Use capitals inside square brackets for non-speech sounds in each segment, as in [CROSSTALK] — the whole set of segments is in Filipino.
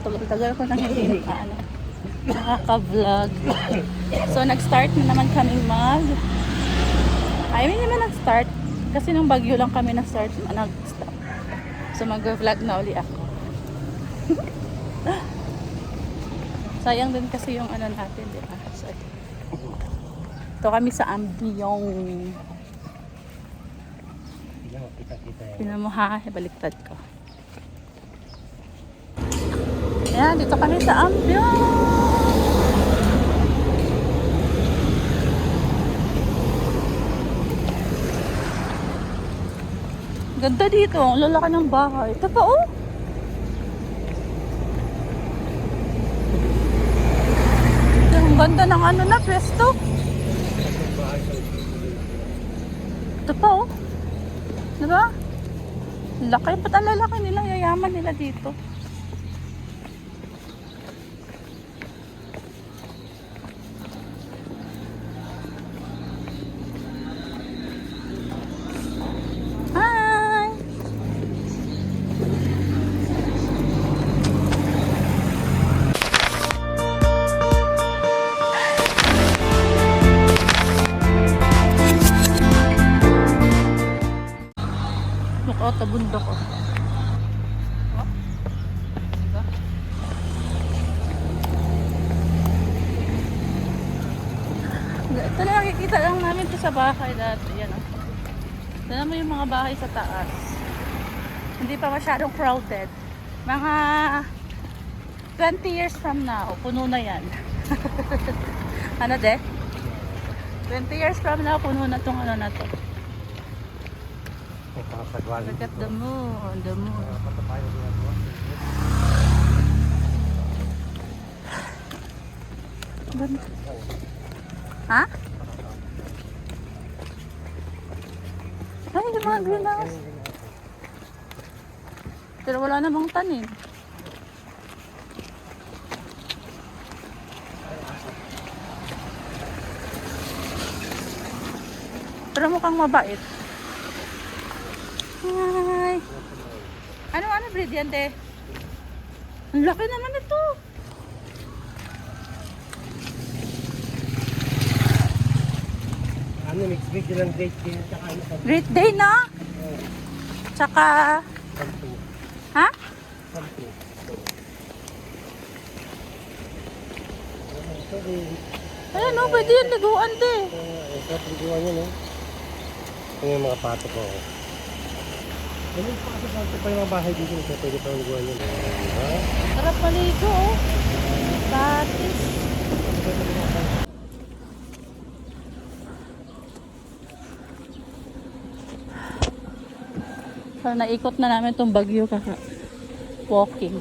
tagal ko nang hindi naka, ano, nakaka-vlog. So, nag-start na naman kami mag... I mean, naman nag-start. Kasi nung bagyo lang kami nag-start, nag-stop. So, mag-vlog na uli ako. [LAUGHS] Sayang din kasi yung ano natin, di ba? So, ito kami sa Ambiyong. Tingnan mo ha, baliktad ko. Ayan, dito kami sa Ambion! Ganda dito, ang lalaki ng bahay. Ito pa oh! Ang ganda ng ano na, pwesto. Ito pa oh. Diba? Laki. Ba't ang lalaki nila? Yayaman nila dito. Bundok ko. Oh. Diba? Ito na nakikita lang namin to sa bahay dati. Yan oh. Tignan mo yung mga bahay sa taas. Hindi pa masyadong crowded. Mga 20 years from now, puno na yan. [LAUGHS] ano de? 20 years from now, puno na tong ano na to. Look at the moon, the moon. Ha? Ay, yung mga greenhouse. Pero wala namang tanim. Pero mukhang mabait. Hi! Ano, ano breed yan, te? Ang laki naman ito. Ano, mix breed yun ang great din. Tsaka ano pa. Great day, no? Tsaka, ha? Sorry. Ayan, no, pwede yan liguan, te. Ito, pagkuhan yun, eh. Ito yung mga pato ko. Ganun pa kasi pato pa yung mga bahay dito. Ito, pwede pa guhan yun. Ha? Sarap maligo, oh. Batis. So, naikot na namin itong bagyo kaka walking.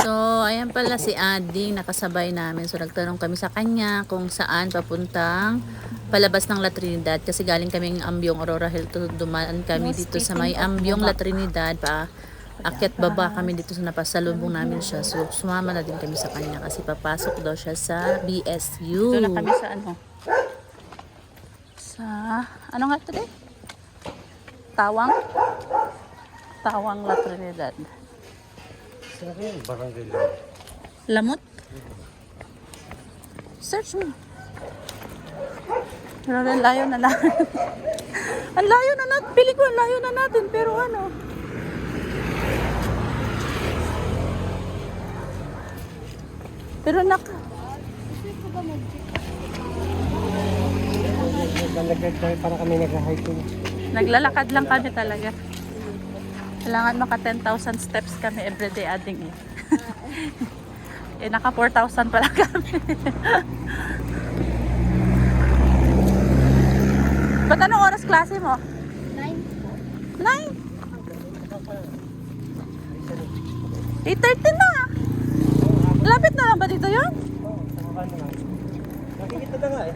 So, ayan pala si Ading, nakasabay namin. So, nagtanong kami sa kanya kung saan papuntang palabas ng La Trinidad. Kasi galing kaming Ambyong Aurora Hill. to Dumaan kami dito sa may Ambyong La Trinidad. Pa, akyat baba kami dito sa napasalubong namin siya. So, sumama na din kami sa kanya kasi papasok daw siya sa BSU. Ito na kami sa ano? Sa, ano nga ito? Tawang? Tawang La Trinidad. Sa akin, barangay lang. Lamot? Search mo. Pero ang layo na natin. [LAUGHS] ang layo na natin. Pili ko ang layo na natin. Pero ano. Pero nak... Nalagay tayo para kami nag-hiking. Naglalakad lang kami talaga. Kailangan maka 10,000 steps kami everyday adding eh. [LAUGHS] eh naka 4,000 pala [LAUGHS] kami. Ba't anong oras klase mo? 9 9? 8.30 na. Lapit na lang ba dito yun? Oo, sa na lang. Nakikita na nga eh.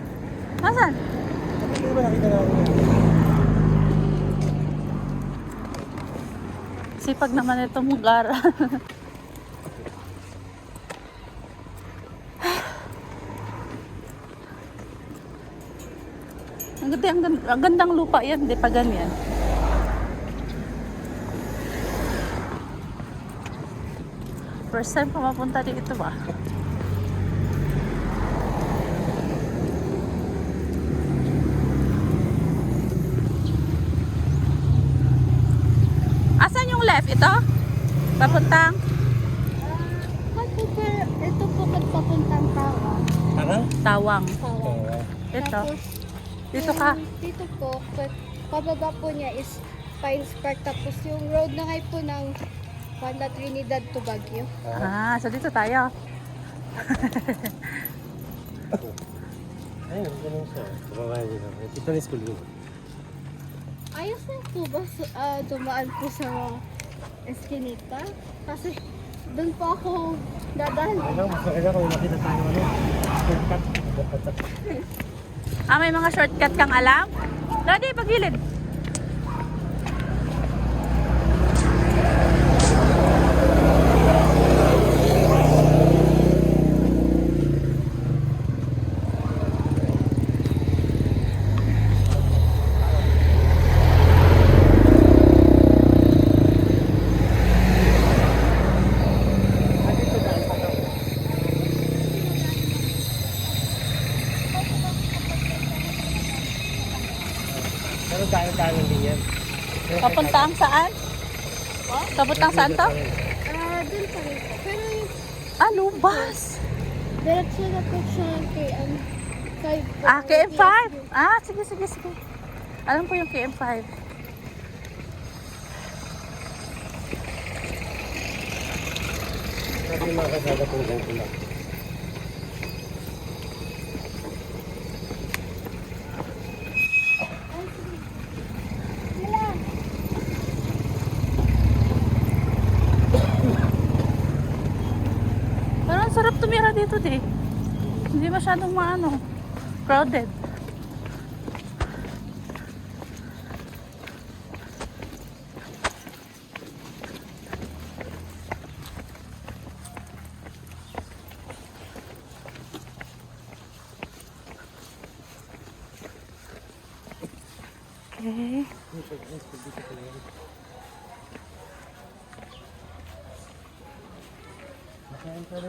Nasaan? Nakikita ba nakita na ako? Sipag naman itong lugar. [LAUGHS] Hindi, ang, ang gandang lupa yan, di pa ganyan. First time ko mapunta dito ba? Asan yung left? Ito? Papuntang? Sir, ito po papuntang? Tawang. Tawa. Oo. Ito. Tapos, Dito ka. Dito po, pa- pababa po niya is Pines Park. Tapos yung road na ngayon po ng Panda Trinidad to Baguio. Ah. So dito tayo. [LAUGHS] Ayun, ganun siya. Ito na school yun. Ayos na po ba ah, dumaan po sa Eskinita? Kasi doon po ako dadaan. Ano, mas maganda kung makita tayo ano. Ah, may mga shortcut kang alam? Daddy, pagilid. Pero dahil-dahil din yan. Papuntang saan? Papuntang saan to? Ah, doon pa rin po. Pero yung Ah, lubas. diretso na po siya kay um, kay Ah, KM5. Ah, sige, sige, sige. Alam ko yung KM5. Sabi mga kasada kung ganito lang. Pero ang sarap tumira dito, di. Hindi masyadong maano. Crowded. Okay. [COUGHS]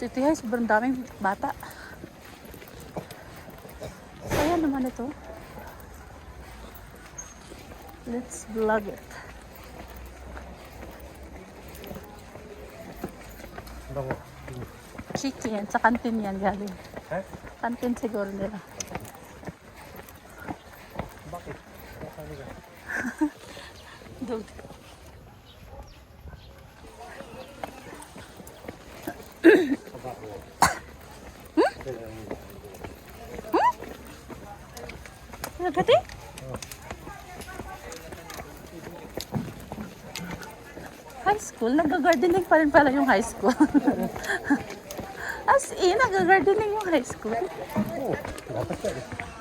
City High, sobrang daming bata. Saya naman ito. Let's vlog it. Chicken, sa kantin yan galing. Ha? Kantin siguro nila. Bakit? Dog. Nagati? High school? Nag-gardening pa rin pala yung high school. [LAUGHS] As in, nag-gardening yung high school. Oo. Dapat ka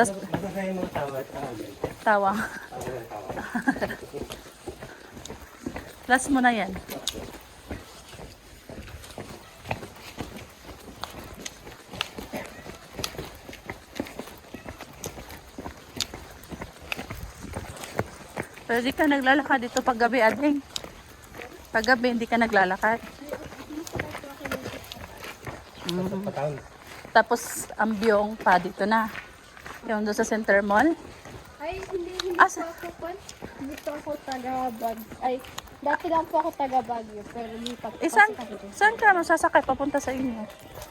Tapos, sa'yo mga tawad. Tawad. [LAUGHS] tawang. Tawad ng tawad. Last mo na yan. Pero di ka naglalakad dito pag gabi, Ading. Pag gabi, hindi ka naglalakad. Mm. Tapos, ambyong pa dito na. Yung doon sa Center Mall. Ay, hindi, hindi ah, po ako po. Hindi po ako taga Baguio. Ay, dati lang po ako taga Baguio, pero hindi pa po. Eh, saan, saan ka naman sasakay papunta sa inyo?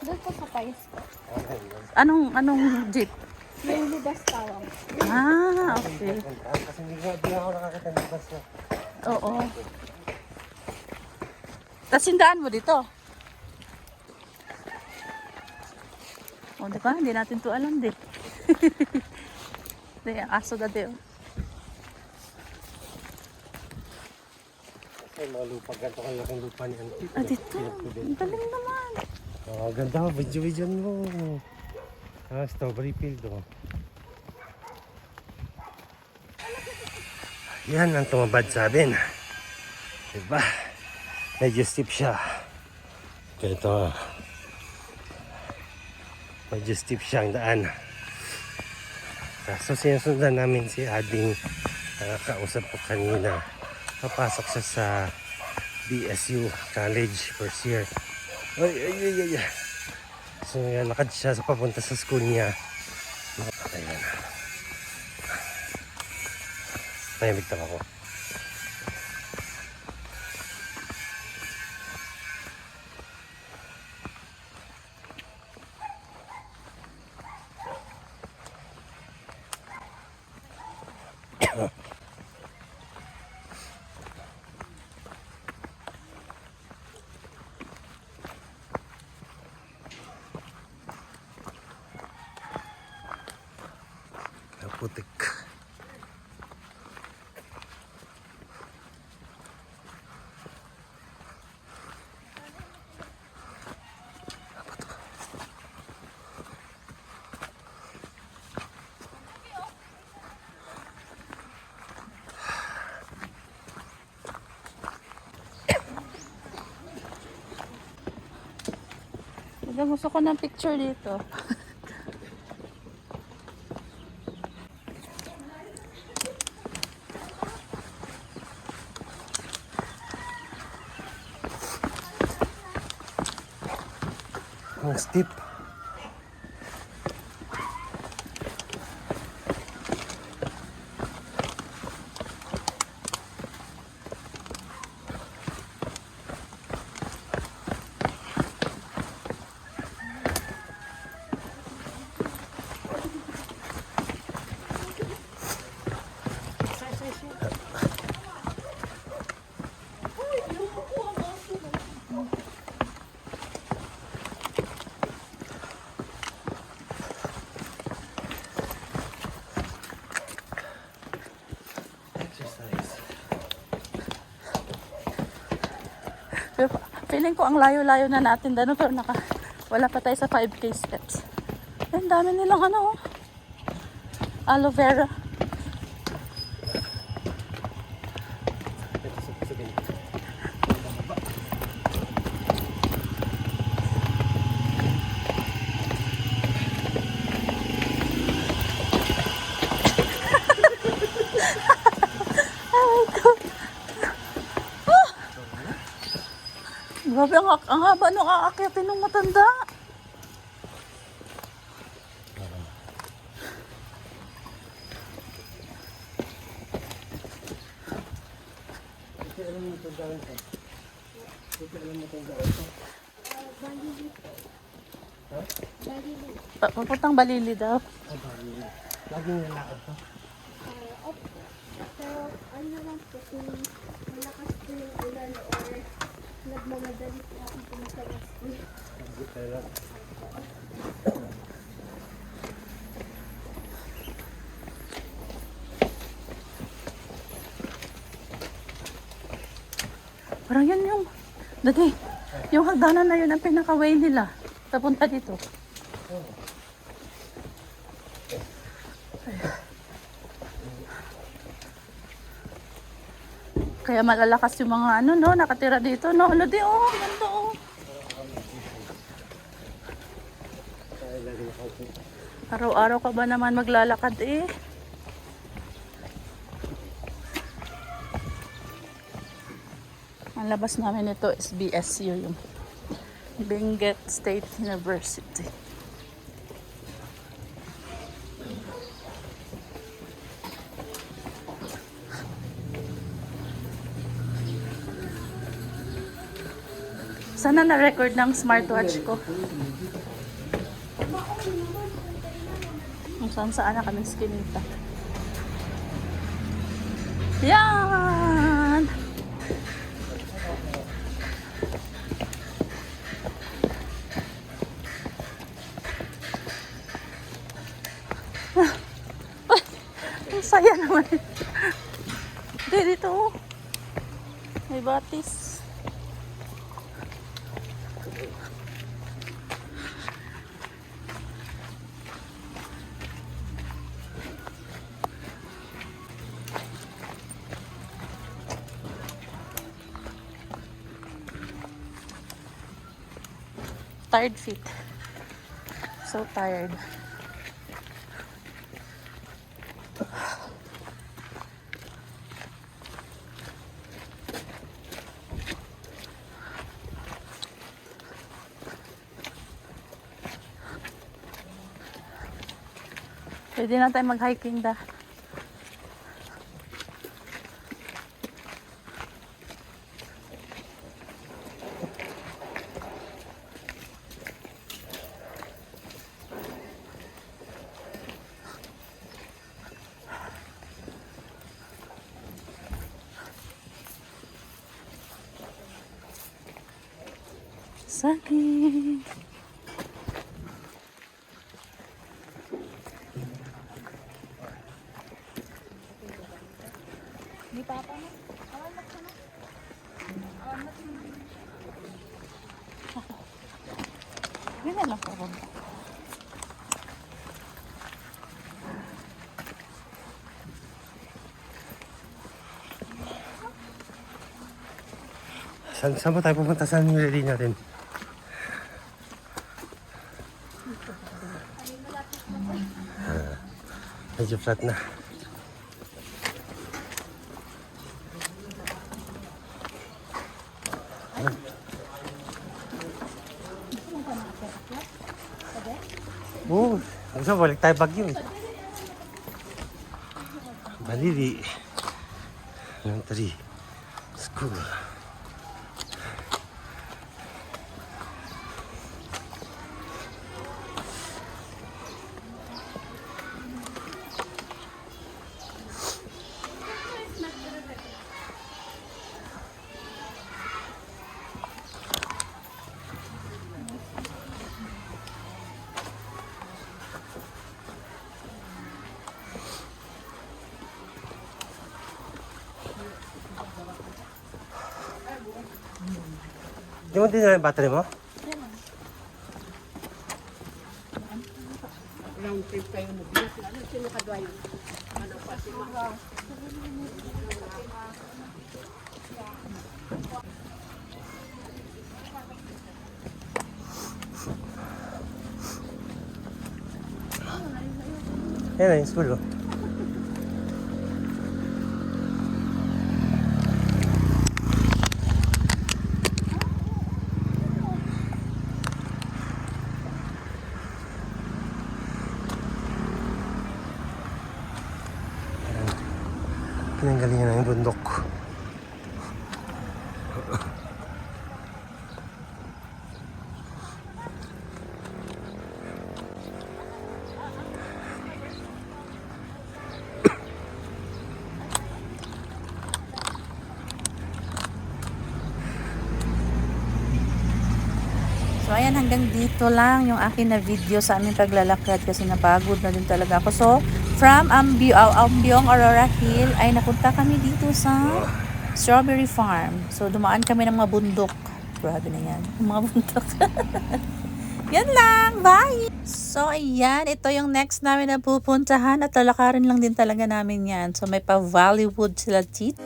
Doon po sa Pais. Anong, anong jeep? Yung Lidas Tawang. Ah, okay. Kasi hindi ako nakakita ng bus na. Oo. Tapos sindaan mo dito. O, diba? Hindi natin to alam, di. Di, aso dati, oh. Ay, mga lupa. Ganito kalaking lupa ni Auntie. Ah, dito. Ang galing naman. Oh, ganda. Video-video mo. Ah, strawberry field, oh. Yan ang tumabad sa amin. Diba? Medyo steep siya. Kaya ito. Medyo steep siya ang daan. Kaso sinusundan namin si Ading uh, kausap ko kanina. Papasok siya sa BSU College first year. Ay, ay, ay, ay. So, yan, lakad siya sa papunta sa school niya. Ayan. Mayamig lang ako. Diba, gusto ko ng picture dito. Ang steep. Feeling ko ang layo-layo na natin dano pero naka, wala pa tayo sa 5k steps. Ang dami nilang ano oh. Aloe vera. Grabe, ang, ang haba nung aakyatin ng matanda. Pa- Papuntang Balili daw. Laging nalakad to. Pero ano lang po kung malakas po yung ulan or nagmamadali po. Parang yun yung, dati, yung hagdanan na yun ang pinaka-way nila. Papunta dito. Kaya malalakas yung mga ano, no, nakatira dito, no. Ano di, oh, ganda, oh. Araw-araw ka ba naman maglalakad, eh? Ang labas namin ito is BSU, yung Benguet State University. Sana na-record ng smartwatch ko. Kung saan saan na kami skinita. Yan! Ah! Ang saya naman. Dito, dito. May batis. Tired feet. So tired. Pwede na tayo mag-hiking da. Saging. Ganyan lang po. Saan, saan ba tayo pupunta? Saan yung ready natin? Ah, medyo flat na. Oo, oh, gusto balik tayo Baguio eh. Balili. Elementary School. Mo din na yung battery mo? Na yung school oh. Pinanggalingan na yung bundok. So ayan, hanggang dito lang yung akin na video sa aming paglalakad kasi napagod na din talaga ako. So, from Ambi Ambiong Aurora Hill ay napunta kami dito sa Strawberry Farm. So, dumaan kami ng mga bundok. Grabe na yan. [LAUGHS] Mga bundok. [LAUGHS] yan lang. Bye! So, ayan. Ito yung next namin na pupuntahan at talakarin lang din talaga namin yan. So, may pa-Valleywood sila dito.